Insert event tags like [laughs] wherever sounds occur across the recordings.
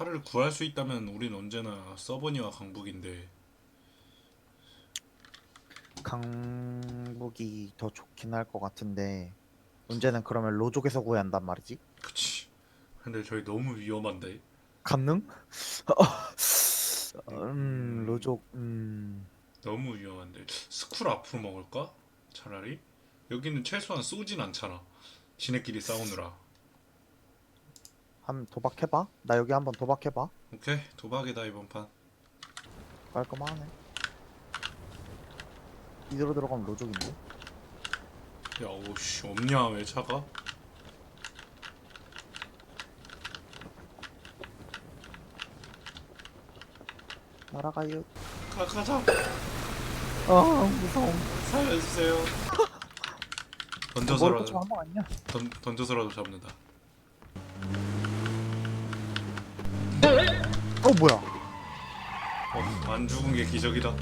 차를 구할 수 있다면 우린 언제나 서버니와 강북인데 강북이 더 좋긴 할 것 같은데 문제는 그러면 로족에서 구해야 한단 말이지? 그치 근데 저희 너무 위험한데 가능? [laughs] 음 로족 음 너무 위험한데 스쿨 앞으로 먹을까? 차라리? 여기는 최소한 쏘진 않잖아 지네끼리 싸우느라 한 도박해봐? 나 여기 한번 도박해봐 오케이 도박이다 이번 판 깔끔하네 이대로 들어가면 로족인데? 야, 오씨, 없냐, 왜 차가? 날아가요 가, 가자! 아 무서워 살려주세요. 머리 던져서라도, 한번 아니냐? 던, 던져서라도 잡는다. 뭐야 어, 안 죽은 게 기적이다. [laughs]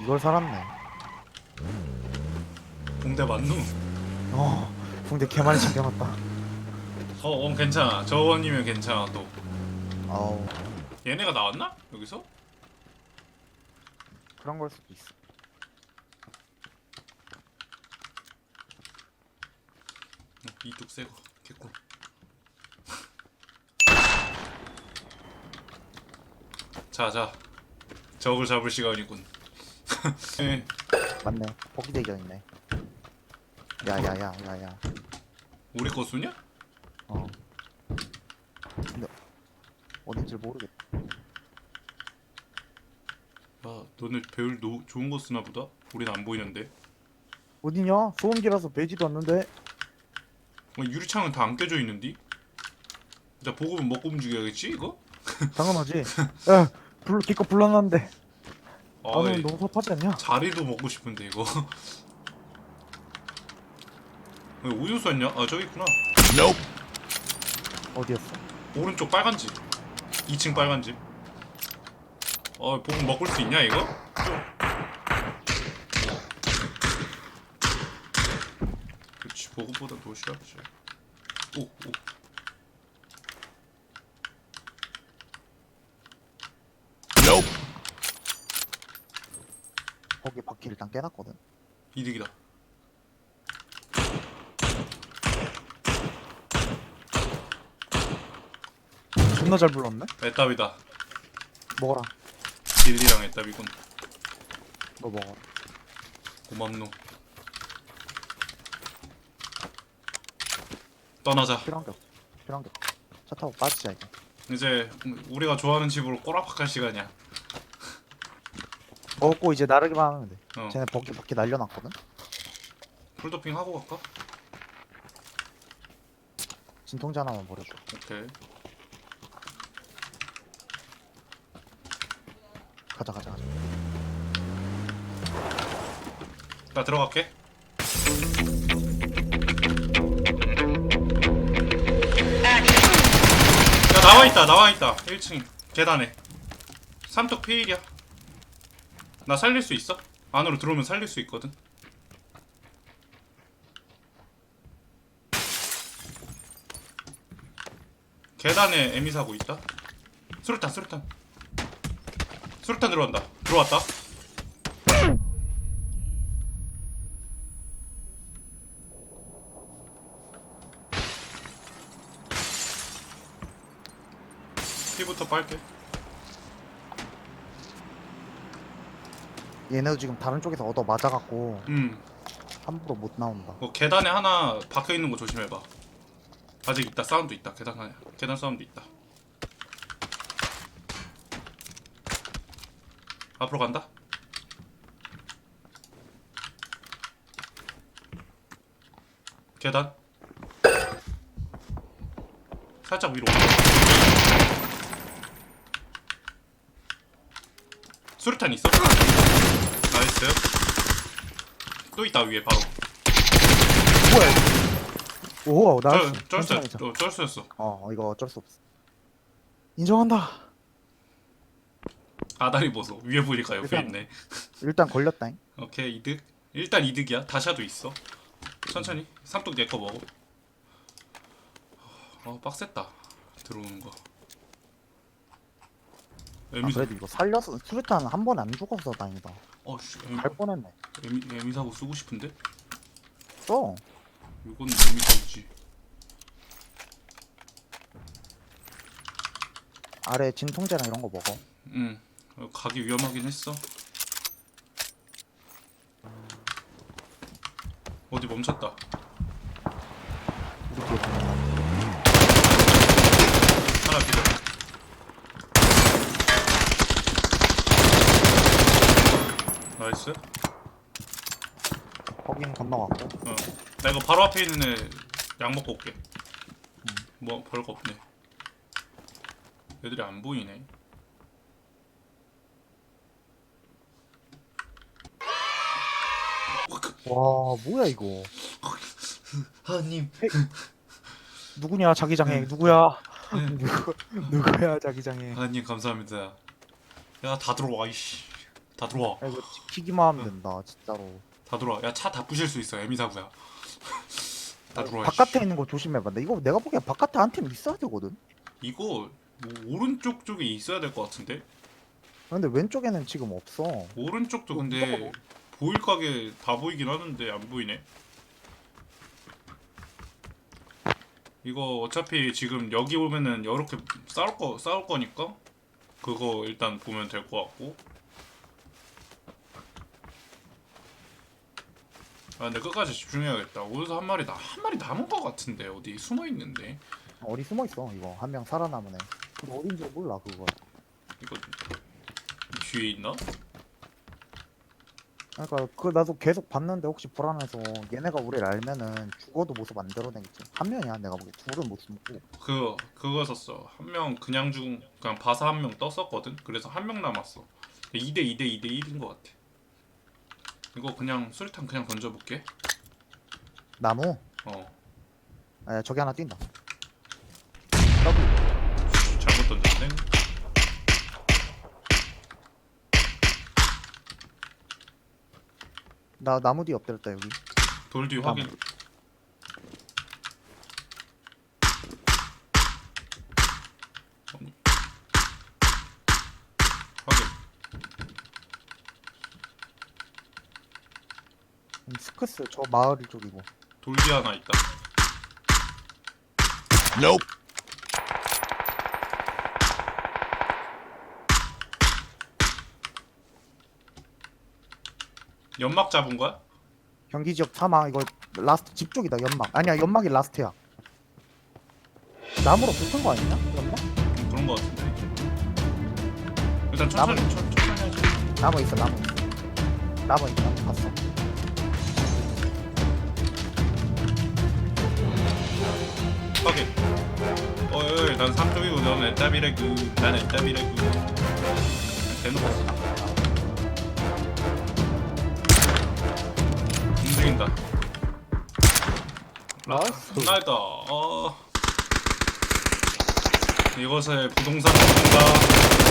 이걸 살았네 공대 맞누? 어 붕대 개 많이 챙겨놨다 어, 어, 괜찮아. 저 원이면 괜찮아, 또. 아우 얘네가 나왔나? 여기서? 그런 걸 수도 있어 어, 이뚝 새거. 개꿀. 자, 자. 적을 잡을 시간이군. 네. 맞네 포기 대결이네 야야야 야야 우리 거 쏘냐? 어 근데 어딘지 모르겠다 야, 너네 배울 노, 좋은 거 쓰나 보다? 우린 안 보이는데. 어디냐? 소음기라서 베지도 않는데 어, 유리창은 다 안 깨져 있는디? 자 보급은 먹고 움직여야겠지 이거? 당연하지 [laughs] 야 불, 기껏 불러놨는데 아 나는 이 너무 섭하지 않냐? 자리도 먹고 싶은데 이거 왜 어디서 쐈냐? 아 저기 있구나 어디였어? 오른쪽 빨간 집 2층 빨간 집 어, 보급 먹을 수 있냐 이거? 그렇지 보급보다 도시락지 오, 오. 거기 바퀴 일단 깨놨거든. 이득이다. 존나 잘 불렀네? 애답이다. 먹어라. 딜리랑 애답이군. 너 먹어라. 고맙노. 떠나자. 필요한 게 없어. 필요한 게 없어. 차 타고 빠지자 이제. 이제 우리가 좋아하는 집으로 꼬라박할 시간이야 먹고 이제 나르기만 하면 돼. 어. 쟤네 버기 바퀴 날려놨거든? 풀도핑 하고 갈까? 진통제 하나만 버려줘. 오케이. 가자 가자 가자. 나 들어갈게. 야 나와 있다 나와 있다. 1층 계단에. 삼뚝 피일이야 나 살릴 수 있어? 안으로 들어오면 살릴 수 있거든. 계단에 에미 사고 있다. 수류탄 수류탄. 수류탄 들어간다. 들어왔다. 피부터 빨게 얘네도 지금 다른 쪽에서 얻어 맞아갖고 음 함부로 못 나온다 뭐 계단에 하나 박혀 있는 거 조심해봐. 아직 있다. 사운드 있다. 계단 하나. 계단 사운드 있다. 앞으로 간다. 계단. 살짝 위로. 수류탄 있어? 나이스. 또 있다 위에 바로. 오 나이스 쩔, 쩔수, 괜찮아, 어, 쩔수였어. 어 이거 어쩔 수 없어 인정한다 아다리 보소. 위에 보니까 옆에 일단- 있네. 일단 걸렸다잉 오케이 이득. 일단 이득이야. 다샤도 있어. 천천히. 삼뚝 내거 먹어. 어 빡셌다. 들어오는 거. 아, 에미 그래도 이거 살려서 수류탄 한 번 안 죽어서 다행이다. 어씨 에미, 갈 뻔했네. 에미 에미 사고 쓰고 싶은데 써. 이건 에미 사고지. 아래 진통제랑 이런 거 먹어. 응. 어, 가기 위험하긴 했어. 어디 멈췄다. 우리 뒤에 보면 하나 기다. 나이스. 거긴 건너갔고. 어. 나 이거 바로 앞에 있는 애 약 먹고 올게. 뭐 별거 없네. 애들이 안 보이네. 와 뭐야 이거. 하님. 누구냐 자기장애 네. 누구야? 네. [laughs] 누구 누구야 자기장애? 하님 감사합니다. 야 다 들어와 이씨. 다 들어와. 야, 이거 지키기만 하면 된다 진짜로. 다 들어와. 야 차 다 부실 수 있어. 에미사구야. [laughs] 다 들어와. 바깥에 씨. 있는 거 조심해봐. 나 이거 내가 보기엔 바깥에 한 팀 있어야 되거든. 이거 뭐 오른쪽 쪽에 있어야 될 것 같은데. 근데 왼쪽에는 지금 없어. 오른쪽도 뭐, 근데 뭐. 보일 가게 다 보이긴 하는데 안 보이네. 이거 어차피 지금 여기 오면은 이렇게 싸울 거 싸울 거니까 그거 일단 보면 될 것 같고. 아 근데 끝까지 집중해야겠다. 어디서 한 마리 나 한 마리 남은 것 같은데 어디 숨어 있는데 어디 숨어 있어 이거 한 명 살아남은 애. 근데 어딘지 몰라 그거. 이거 뒤에 있나? 그러니까 그 나도 계속 봤는데 혹시 불안해서 얘네가 우리를 알면은 죽어도 모습 안 드러내겠지. 한 명이야 내가 보기 둘은 못 숨고. 그 그거 썼어. 한 명 그냥 죽 그냥 바사 한 명 떴었거든. 그래서 한 명 남았어. 2대 2대 2대 1인 것 같아. 이거 그냥 수류탄 그냥 던져볼게. 나무. 어 아 저기 하나 뛴다. W. 잘못 던졌네. 나 나무 뒤 엎드렸다 여기. 돌 뒤 나무. 확인. 스크스 저 마을 쪽이고. 돌뒤 하나 있다. Nope. 연막 잡은 거야? 경기 지역 사망 이거 라스트 집 쪽이다 연막. 아니야 연막이 라스트야. 나무로 붙은 거 아니냐? 연막? 그런 거 같은데. 일단 나무. 천천히 천, 천천히 하자. 나무 있어 나무. 있어. 나무 있어 나무 봤어. 확인. 어이, 난 삼쪽이고 넌 에따비레그. 난 에따비레그. 대놓고. 움직인다. 나이스. 나이다. 어. 이것을 부동산 전문가